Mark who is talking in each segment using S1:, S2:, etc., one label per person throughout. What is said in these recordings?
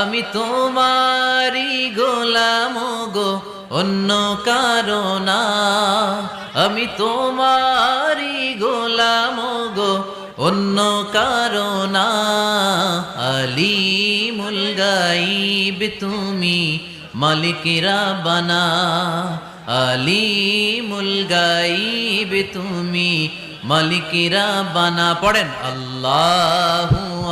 S1: আমি তোমারি গোলাম গো, অন্য কারণা আমি তোমারি গোলাম গো, অন্য কারণা আলিমুল গাইব তুমি মালিকেরা বানা। আলিমুল গাইব তুমি মালিকেরা বানা। পড়েন, আল্লাহু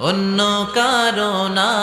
S1: অন্য কারণা